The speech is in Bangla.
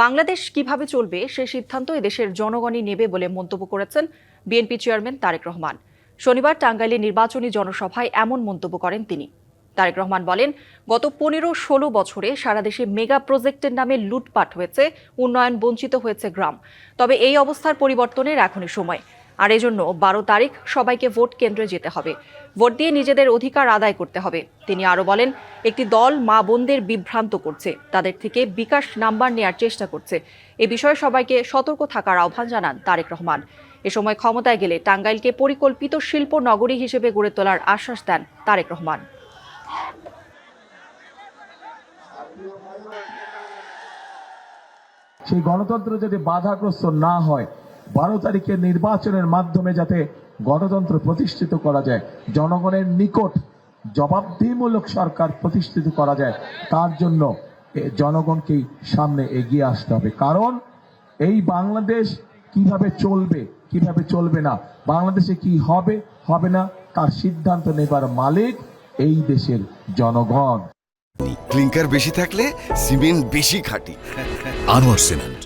বাংলাদেশ কীভাবে চলবে সে সিদ্ধান্ত এদেশের জনগণই নেবে বলে মন্তব্য করেছেন বিএনপি চেয়ারম্যান তারেক রহমান। শনিবার টাঙ্গাইলে নির্বাচনী জনসভায় এমন মন্তব্য করেন তিনি। তারেক রহমান বলেন, গত পনেরো ষোলো বছরে সারা দেশে মেগা প্রজেক্টের নামে লুটপাট হয়েছে উন্নয়ন বঞ্চিত হয়েছে গ্রাম। তবে এই অবস্থার পরিবর্তনের এখনই সময়। আর এজন্য বারো তারিখ সবাইকে ভোট কেন্দ্রে যেতে হবে। ভোট দিয়ে নিজেদের অধিকার আদায় করতে হবে। তিনি আরও বলেন, একটি দল মা বোনদের বিভ্রান্ত করছে, তাদের থেকে বিকাশ নাম্বার নেয়ার চেষ্টা করছে। এ বিষয়ে সবাইকে সতর্ক থাকার আহ্বান জানান তারেক রহমান। এ সময় ক্ষমতায় গেলে টাঙ্গাইলকে পরিকল্পিত শিল্প নগরী হিসেবে গড়ে তোলার আশ্বাস দেন তারেক রহমান। সেই গণতন্ত্র যদি বাধাগ্রস্ত না হয় বারো তারিখের নির্বাচনের মাধ্যমে যাতে গণতন্ত্র প্রতিষ্ঠিত করা যায় জনগণের নিকট জবাবদিহিমূলক সরকার প্রতিষ্ঠিত করা যায় তার জন্য জনগণকেই সামনে এগিয়ে আসতে হবে। কারণ এই বাংলাদেশ কীভাবে চলবে কীভাবে চলবে না বাংলাদেশে কি হবে হবে না তার সিদ্ধান্ত নেবার মালিক এই দেশের জনগণ। ক্লিংকার বেশি থাকলে সিমেন্ট বেশি খাঁটি। আনোয়ার সিমেন্ট